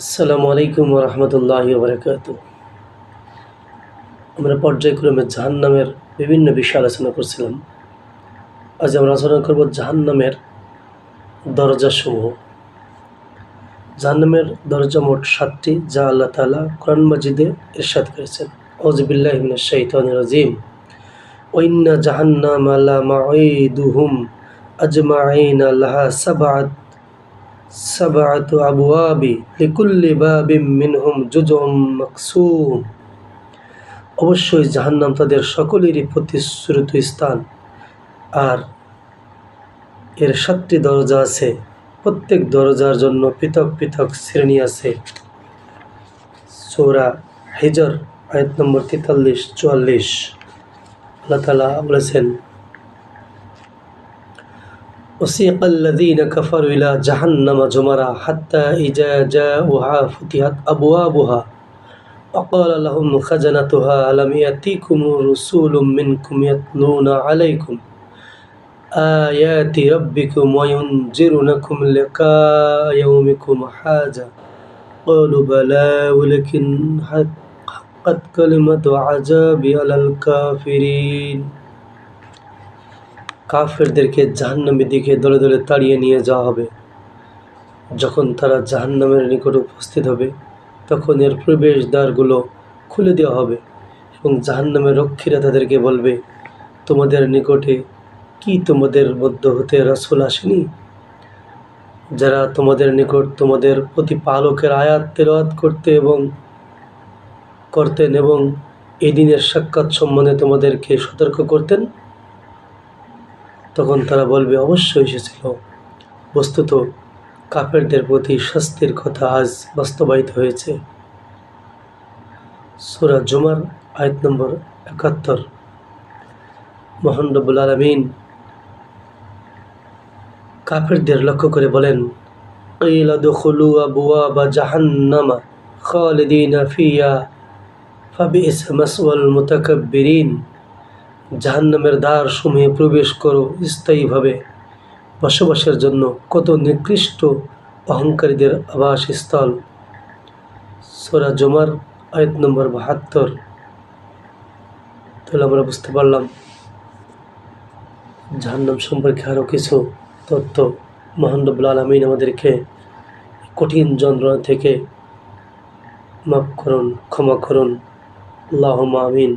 আসসালামু আলাইকুম রহমতুল্লাহ বরকাত আমরা পর্যায়ক্রমে জাহান্নামের বিভিন্ন বিষয় আলোচনা করছিলাম। আজ আমরা আলোচনা করব জাহান্নামের দরজাসমূহ। জাহান্নামের দরজা মোট সাতটি, যা আল্লাহ তালা কোরআন মাজিদে ইরশাদ করেছেন। ওজবিল্লাহ শাইতান রাজিম। ওইন্না জাহান্নাম আলা মাঈদুহুম আজমাইন লাহা সাবাত সাবাত আবওয়াবি লিকুল্লি বাবিম মিনহুম জুজুম মাকসুম। অবশ্যই জাহান্নাম তাদের সকলেরই প্রতিশ্রুত স্থান। আর এর সাতটি দরজা আছে, প্রত্যেক দরজার জন্য পৃথক পৃথক শ্রেণি আছে। সৌরা হিজর, আয়াত নম্বর তেতাল্লিশ, চুয়াল্লিশ। আল্লাহ তালা বলেছেন وسيق الذين كفروا إلى جهنم زمرا حتى إذا جاءوها فتحت أبوابها. وقال لهم خزنتها ألم يأتيكم رسول منكم يتلون عليكم آيات ربكم وينذرونكم لقاء يومكم هذا قالوا بلى ولكن حقت كلمة عذابي على الكافرين. কাফেরদেরকে জাহান্নামের দিকে দলে দলে তাড়িয়ে নিয়ে যাওয়া হবে। যখন তারা জাহান্নামের নিকট উপস্থিত হবে, তখন এর প্রবেশ দ্বারগুলো খুলে দেওয়া হবে এবং জাহান্নামের রক্ষীরা তাদেরকে বলবে, তোমাদের নিকটে কি তোমাদের মধ্য হতে রাসুল আসেনি? যারা তোমাদের নিকট তোমাদের প্রতিপালকের আয়াত তেলাওয়াত করতে এবং করতেন এবং এদিনের সাক্ষাৎ সম্বন্ধে তোমাদেরকে সতর্ক করতেন তখন তারা বলবে, অবশ্যই এসেছিল। বস্তুত কাফেরদের প্রতি শাস্তির কথা আজ বাস্তবায়িত হয়েছে। সুরা জুমার আয়াত নম্বর একাত্তর। মোহন রব্বুল আলমিন কাফেরদের লক্ষ্য করে বলেন জাহান্নামা খালিদিনা জাহান্নামের দ্বার সমূহে প্রবেশ করো স্থায়ীভাবে। বসবাসের জন্য কত নিকৃষ্ট অহংকারীদের আবাসস্থল। সোরা জমার আয়াত নম্বর বাহাত্তর। তাহলে আমরা বুঝতে পারলাম, জাহান্নাম সম্পর্কে আরও কিছু তথ্য মহানবুল আলমিন আমাদেরকে কঠিন যন্ত্রণা থেকে মাফ করুন, ক্ষমা করুন। আল্লাহ আমিন।